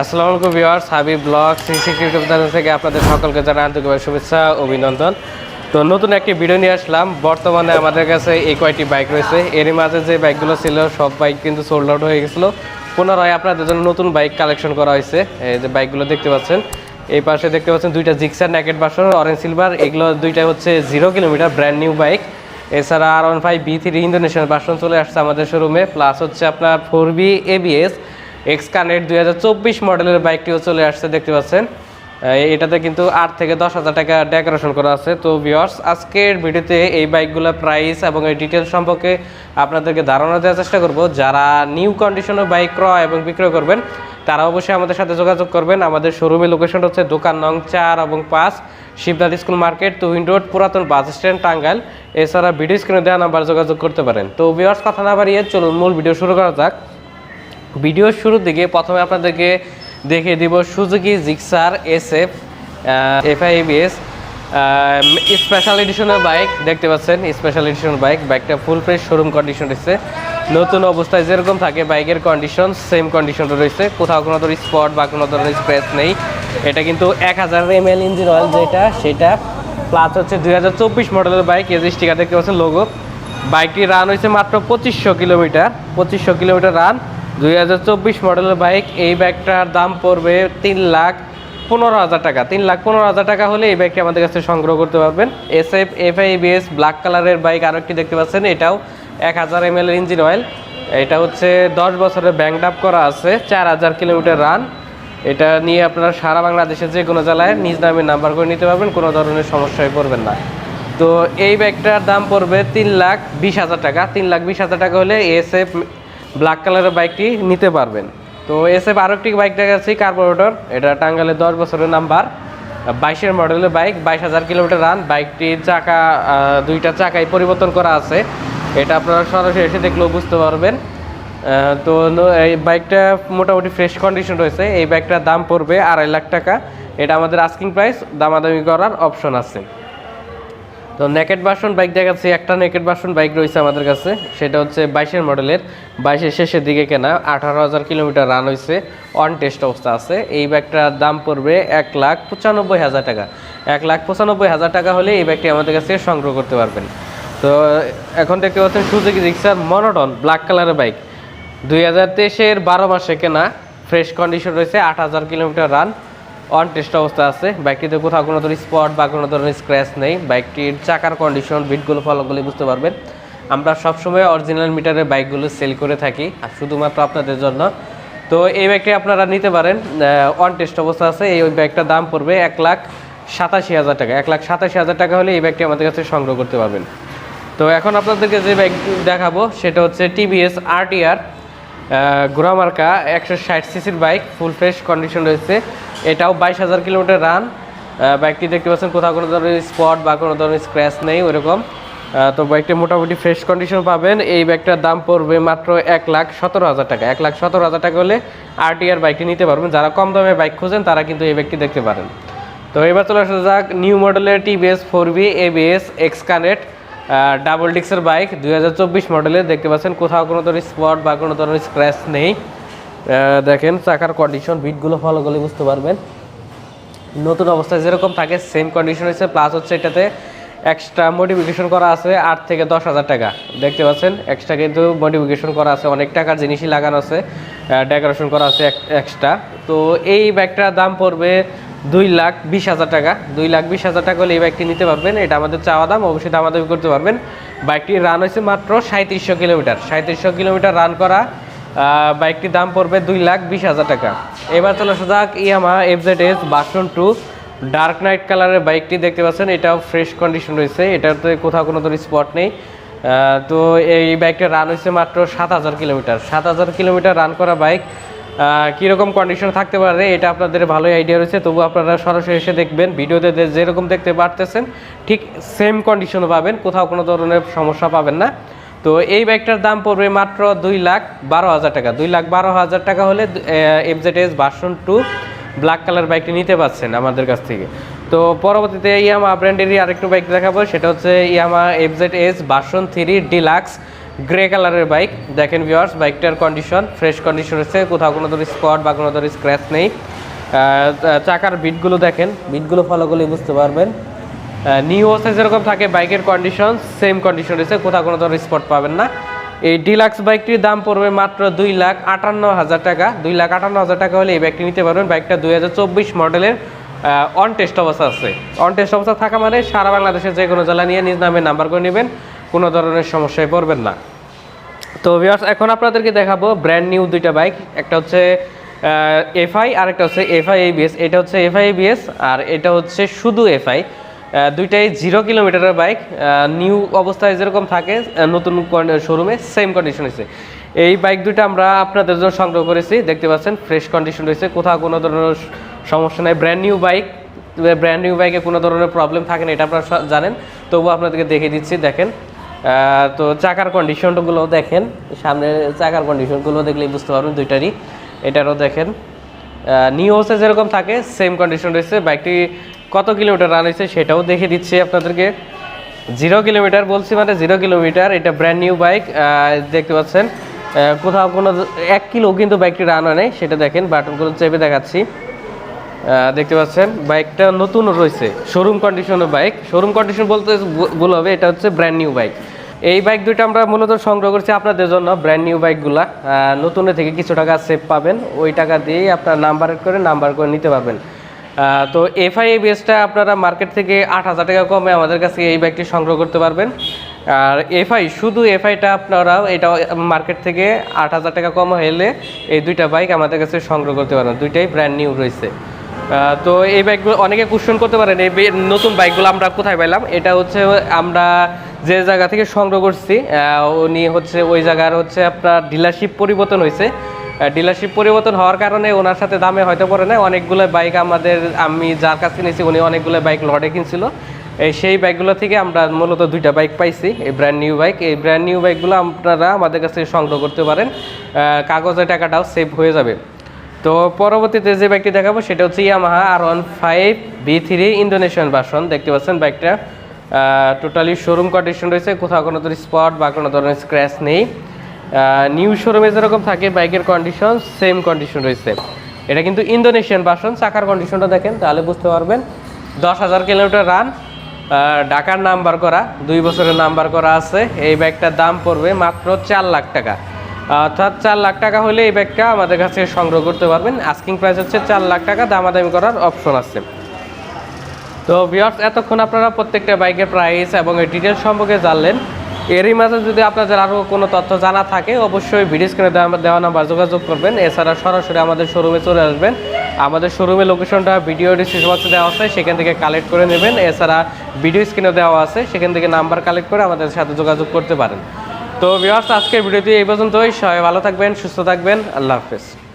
আসসালামু আলাইকুম viewers, Habib blog, CC cricket থেকে আপনাদের সকলকে জানাই আন্তরিকভাবে শুভেচ্ছা, অভিনন্দন। তো নতুন একটি ভিডিও নিয়ে আসলাম। বর্তমানে আমাদের কাছে এই কয়টি বাইক রয়েছে। এর মাঝে যে বাইকগুলো ছিল, সব বাইক কিন্তু সোল্ড আউট হয়ে গেছিল। পুনরায় আপনাদের জন্য নতুন বাইক কালেকশন করা হয়েছে। এই যে বাইকগুলো দেখতে পাচ্ছেন, এই পাশে দেখতে পাচ্ছেন দুইটা Gixxer naked version orange silver এগুলো দুইটা হচ্ছে zero kilometre brand new bike এছাড়া R one five V three Indonesian version চলে আসছে আমাদের শোরুমে প্লাস হচ্ছে আপনার four V ABS X connect দুই হাজার চব্বিশ মডেলের বাইকটিও চলে আসছে, দেখতে পাচ্ছেন। এটাতে কিন্তু আট থেকে দশ হাজার টাকা ডেকোরেশন করা আছে। তো ভিওর্স আজকের ভিডিওতে এই বাইকগুলোর প্রাইস এবং এই ডিটেলস সম্পর্কে আপনাদেরকে ধারণা দেওয়ার চেষ্টা করব। যারা নিউ কন্ডিশনের বাইক ক্রয় এবং বিক্রয় করবেন, তারা অবশ্যই আমাদের সাথে যোগাযোগ করবেন। আমাদের শোরুমের লোকেশন হচ্ছে দোকান নং চার এবং পাঁচ, Shibnath school market, Tuhin road, পুরাতন বাস স্ট্যান্ড, টাঙ্গাইল। এছাড়া ভিডিও স্ক্রিনে দেওয়া নাম্বার যোগাযোগ করতে পারেন। তো ভিওর্স কথা না বাড়িয়ে চলুন, মূল ভিডিও শুরু করা যাক। ভিডিওর শুরুর দিকে প্রথমে আপনাদেরকে দেখিয়ে দিব Suzuki Gixxer S F FIBS special এডিশনের bike দেখতে পাচ্ছেন স্পেশাল এডিশনের বাইক বাইকটা ফুল ফ্রেশ শোরুম কন্ডিশন রয়েছে। নতুন অবস্থায় যেরকম থাকে বাইকের কন্ডিশন সেম কন্ডিশনটা রয়েছে। কোথাও কোনো ধরনের স্পট বা কোনো ধরনের স্ক্র্যাচ নেই। এটা কিন্তু এক হাজার এম এল ইঞ্জিন অয়েল যেটা, সেটা প্লাস হচ্ছে দুই হাজার চব্বিশ মডেলের বাইক এজি স্টিকার দেখতে পাচ্ছেন লোগো বাইকটি রান হয়েছে মাত্র পঁচিশশো কিলোমিটার। পঁচিশশো কিলোমিটার রান দুই হাজার চব্বিশ মডেলের বাইক, এই ব্যাগটার দাম পড়বে তিন লাখ পনেরো হাজার টাকা। তিন লাখ পনেরো হাজার টাকা হলে এই বাইকটি আমাদের কাছে সংগ্রহ করতে পারবেন। S F F IBS black কালারের বাইক আরও একটি দেখতে পাচ্ছেন। এটাও এক হাজার এম এল ইঞ্জিন অয়েল এটা হচ্ছে দশ বছরের ব্যাংক আপ করা আছে, চার হাজার কিলোমিটার রান এটা নিয়ে আপনারা সারা বাংলাদেশের যে কোনো জেলায় নিজ নামে নাম্বার করে নিতে পারবেন, কোনো ধরনের সমস্যায় পড়বেন না। তো এই ব্যাগটার দাম পড়বে তিন লাখ বিশ হাজার টাকা। তিন লাখ বিশ হাজার টাকা হলে এস এফ ব্ল্যাক কালারের বাইকটি নিতে পারবেন। তো এস এফ আরও একটি বাইক দেখাচ্ছি কার্বোরেটর এটা টাঙ্গালের দশ বছরের নাম্বার বাইশের মডেলের বাইক বাইশ হাজার কিলোমিটার রান বাইকটির চাকা দুইটা চাকায় পরিবর্তন করা আছে। এটা আপনারা সরাসরি এসে দেখলেও বুঝতে পারবেন। তো এই বাইকটা মোটামুটি ফ্রেশ কন্ডিশন রয়েছে। এই বাইকটার দাম পড়বে আড়াই লাখ টাকা। এটা আমাদের আস্কিং প্রাইস দামাদামি করার অপশন আছে। তো নেকেট বাসন বাইক দেখাচ্ছি। একটা নেকেট বাসন বাইক রয়েছে আমাদের কাছে। সেটা হচ্ছে বাইশের মডেলের বাইশের শেষের দিকে কেনা। আঠারো হাজার কিলোমিটার রান হয়েছে। অন টেস্ট অবস্থা আছে। এই ব্যাগটার দাম পড়বে এক লাখ পঁচানব্বই হাজার টাকা। এক লাখ পঁচানব্বই হাজার টাকা হলে এই ব্যাগটি আমাদের কাছে সংগ্রহ করতে পারবেন। তো এখন দেখতে পাচ্ছেন সুজুকি রিক্সার মনোটন ব্ল্যাক কালারের বাইক দুই হাজার তেইশের বারো মাসে কেনা। ফ্রেশ কন্ডিশন রয়েছে। আট হাজার কিলোমিটার রান অন টেস্ট অবস্থা আছে। বাইকটিতে কোথাও কোনো ধরনের স্পট বা কোনো ধরনের স্ক্র্যাচ নেই। বাইকটির চাকার কন্ডিশন বিটগুলো ফলোগুলো বুঝতে পারবেন। আমরা সবসময় অরিজিনাল মিটারের বাইকগুলো সেল করে থাকি, আর শুধুমাত্র আপনাদের জন্য। তো এই বাইকটি আপনারা নিতে পারেন অন টেস্ট অবস্থা আছে। এই বাইকটার দাম পড়বে এক লাখ সাতাশি হাজার টাকা। এক লাখ সাতাশি হাজার টাকা হলে এই বাইকটি আমাদের কাছে সংগ্রহ করতে পারবেন। তো এখন আপনাদেরকে যে বাইক দেখাবো, সেটা হচ্ছে টিভিএস আরটিআর ঘোড়ামার্কা একশো ষাট সিসির বাইক ফুল ফ্রেশ কন্ডিশন রয়েছে। এটাও বাইশ হাজার কিলোমিটার রান বাইকটি দেখতে পাচ্ছেন কোথাও কোনো ধরনের স্পট বা কোনো ধরনের স্ক্র্যাচ নেই ওরকম। আহ, তো বাইকটি মোটামুটি ফ্রেশ কন্ডিশন পাবেন। এই বাইকটার দাম পড়বে মাত্র এক লাখ সতেরো হাজার টাকা। এক লাখ সতেরো হাজার টাকা হলে আরটিআর বাইকটি নিতে পারবেন। যারা কম দামে বাইক খোঁজেন তারা কিন্তু এই বাইকটি দেখতে পারেন। তো এবার চলে আসা যাক নিউ মডেলের TVS four V ABS X connect double ডিক্সের bike দুই হাজার চব্বিশ মডেলের দেখতে পাচ্ছেন, কোথাও কোনো ধরনের স্পট বা কোনো ধরনের স্ক্র্যাচ নেই। দেখেন, চাকার কন্ডিশন বিটগুলো ফলো করলে বুঝতে পারবেন। নতুন অবস্থায় যেরকম থাকে সেম কন্ডিশন হচ্ছে প্লাস হচ্ছে এটাতে এক্সট্রা মডিফিকেশন করা আছে, আট থেকে দশ হাজার টাকা। দেখতে পাচ্ছেন এক্সট্রা কিন্তু মডিফিকেশন করা আছে, অনেক টাকার জিনিসই লাগানো আছে ডেকোরেশন করা আছে এক্সট্রা তো এই ব্যাগটার দাম পড়বে দুই লাখ বিশ হাজার টাকা। দুই লাখ বিশ হাজার টাকা হলে এই বাইকটি নিতে পারবেন। এটা আমাদের চাওয়া দাম, অবশ্যই দামাদামি করতে পারবেন। বাইকটির রান হয়েছে মাত্র সাঁত্রিশশো কিলোমিটার। সাঁত্রিশশো কিলোমিটার রান করা বাইকটির দাম পড়বে দুই লাখ বিশ হাজার টাকা। এবার চলে আসা যাক Yamaha FZ S version two dark knight কালারের বাইকটি দেখতে পাচ্ছেন। এটাও ফ্রেশ কন্ডিশন রয়েছে। এটাতে কোথাও কোনো ধরনের স্পট নেই। তো এই বাইকটা রান হয়েছে মাত্র সাত হাজার কিলোমিটার। সাত হাজার কিলোমিটার রান করা বাইক কীরকম কন্ডিশন থাকতে পারে, এটা আপনাদের ভালোই আইডিয়া রয়েছে। তবু আপনারা সরাসরি এসে দেখবেন, ভিডিওতে যেরকম দেখতে পারতেছেন, ঠিক সেম কন্ডিশনও পাবেন, কোথাও কোনো ধরনের সমস্যা পাবেন না। তো এই বাইকটার দাম পড়বে মাত্র দুই লাখ বারো হাজার টাকা। দুই লাখ বারো হাজার টাকা হলে FZ S version two black colour বাইকটি নিতে পারছেন আমাদের কাছ থেকে। তো পরবর্তীতে ইয়ামা ব্র্যান্ডেরই আরেকটু বাইক দেখাবো, সেটা হচ্ছে Yamaha FZ S version three deluxe grey কালারের বাইক দেখেন ভিওয়ার্স বাইকটার কন্ডিশন ফ্রেশ কন্ডিশন রয়েছে। কোথাও কোনো ধরনের স্পট বা কোনো ধরনের স্ক্র্যাচ নেই। চাকার বিটগুলো দেখেন। বিটগুলো ফলো করলে বুঝতে পারবেন। নিউ ওসে যেরকম থাকে বাইকের কন্ডিশন সেম কন্ডিশন রয়েছে। কোথাও কোনো ধরনের স্পট পাবেন না। এই ডিলাক্স বাইকটির দাম পড়বে মাত্র দুই লাখ আটান্ন হাজার টাকা। দুই লাখ আটান্ন হাজার টাকা হলে এই বাইকটি নিতে পারবেন। বাইকটা দুই হাজার চব্বিশ মডেলের অন টেস্ট অবস্থা আছে। অন টেস্ট অবস্থা থাকা মানে সারা বাংলাদেশের যে কোনো জেলা নিয়ে নিজ নামে নাম্বার করে নেবেন। কোনো ধরনের সমস্যায় পড়বেন না। তো ভিউয়ার্স এখন আপনাদেরকে দেখাবো ব্র্যান্ড নিউ দুইটা বাইক একটা হচ্ছে এফআই আর একটা হচ্ছে এফআই এবিএস এটা হচ্ছে এফআই এবিএস আর এটা হচ্ছে শুধু এফআই দুইটাই জিরো কিলোমিটারের বাইক নিউ অবস্থায় যেরকম থাকে নতুন শোরুমে সেম কন্ডিশন হয়েছে এই বাইক দুইটা আমরা আপনাদের জন্য সংগ্রহ করেছি। দেখতে পাচ্ছেন ফ্রেশ কন্ডিশন রয়েছে। কোথাও কোনো ধরনের সমস্যা নেই। Brand new bike brand new বাইকে কোনো ধরনের প্রবলেম থাকে না, এটা আপনারা জানেন। তবুও আপনাদেরকে দেখিয়ে দিচ্ছি, দেখেন। তো চাকার কন্ডিশনগুলো দেখেন। সামনে চাকার কন্ডিশনগুলো দেখলেই বুঝতে পারবেন দুইটারই। এটারও দেখেন। নিউ হোসে যেরকম থাকে সেম কন্ডিশন রয়েছে। বাইকটি কত কিলোমিটার রান হয়েছে সেটাও দেখে দিচ্ছি আপনাদেরকে। জিরো কিলোমিটার বলছি মানে জিরো কিলোমিটার এটা ব্র্যান্ড নিউ বাইক দেখতে পাচ্ছেন কোথাও কোনো এক কিলো কিন্তু বাইকটি রান হয় নাই, সেটা দেখেন বাটনগুলো চেপে দেখাচ্ছি। দেখতে পাচ্ছেন, বাইকটা নতুন রয়েছে। শোরুম কন্ডিশনের বাইক শোরুম কন্ডিশন বলতে ভুল হবে, এটা হচ্ছে ব্র্যান্ড নিউ বাইক এই বাইক দুইটা আমরা মূলত সংগ্রহ করছি আপনাদের জন্য ব্র্যান্ড নিউ বাইকগুলা নতুনের থেকে কিছু টাকা সেভ পাবেন, ওই টাকা দিয়েই আপনার নাম্বার করে নাম্বার করে নিতে পারবেন। তো এফআই বেসটা আপনারা মার্কেট থেকে আট হাজার টাকা কমে আমাদের কাছে এই বাইকটি সংগ্রহ করতে পারবেন। আর এফআই শুধু এফআইটা আপনারা এটা মার্কেট থেকে আট হাজার টাকা কম হলে এই দুইটা বাইক আমাদের কাছে সংগ্রহ করতে পারবেন। দুইটাই ব্র্যান্ড নিউ রয়েছে। তো এই বাইকগুলো অনেকে কোশ্চেন করতে পারেন, এই নতুন বাইকগুলো আমরা কোথায় পেলাম এটা হচ্ছে আমরা যে জায়গা থেকে সংগ্রহ করছি উনি হচ্ছে ওই জায়গার হচ্ছে আপনার ডিলারশিপ পরিবর্তন হয়েছে। ডিলারশিপ পরিবর্তন হওয়ার কারণে ওনার সাথে দামে হয়তো পড়ে না অনেকগুলো বাইক আমাদের, আমি যার কাছে কিনেছি উনি অনেকগুলো বাইক লড়ে কিনছিল। এই সেই বাইকগুলো থেকে আমরা মূলত দুইটা বাইক পাইছি, এই ব্র্যান্ড নিউ বাইক এই ব্র্যান্ড নিউ বাইকগুলো আপনারা আমাদের কাছে সংগ্রহ করতে পারেন। কাগজের টাকাটাও সেভ হয়ে যাবে। তো পরবর্তীতে যে বাইকটি দেখাবো, সেটা হচ্ছে Yamaha R one five V three Indonesian version দেখতে পাচ্ছেন বাইকটা টোটালি শোরুম কন্ডিশন রয়েছে, কোথাও কোনো ধরনের স্পট বা কোনো ধরনের স্ক্র্যাচ নেই। নিউ শোরুমে যেরকম থাকে বাইকের কন্ডিশন সেম কন্ডিশন রয়েছে। এটা কিন্তু ইন্দোনেশিয়ান বাসন চাকার কন্ডিশনটা দেখেন, তাহলে বুঝতে পারবেন। দশ হাজার কিলোমিটার রান ঢাকার নাম্বার করা, দুই বছরের নাম্বার করা আছে। এই ব্যাগটার দাম পড়বে মাত্র চার লাখ টাকা। অর্থাৎ চার লাখ টাকা হলে এই ব্যাগটা আমাদের কাছে সংগ্রহ করতে পারবেন। আস্কিং প্রাইস হচ্ছে চার লাখ টাকা, দামাদামি করার অপশন আছে। তো ভিউয়ার্স এতক্ষণ আপনারা প্রত্যেকটা বাইকের প্রাইস এবং এর ডিটেলস সম্পর্কে জানলেন। এরই মাঝে যদি আপনাদের আরও কোনো তথ্য জানা থাকে, অবশ্যই ভিডিও স্ক্রিনে দেওয়া নাম্বার যোগাযোগ করবেন। এছাড়া সরাসরি আমাদের শোরুমে চলে আসবেন। আমাদের শোরুমের লোকেশনটা ভিডিও ডিসক্রিপশন বক্সে দেওয়া আছে, সেখান থেকে কালেক্ট করে নেবেন। এছাড়া ভিডিও স্ক্রিনে দেওয়া আছে, সেখান থেকে নাম্বার কালেক্ট করে আমাদের সাথে যোগাযোগ করতে পারেন। তো ভিউয়ার্স আজকের ভিডিওটি এই পর্যন্তই। সবাই ভালো থাকবেন, সুস্থ থাকবেন। আল্লাহ হাফেজ।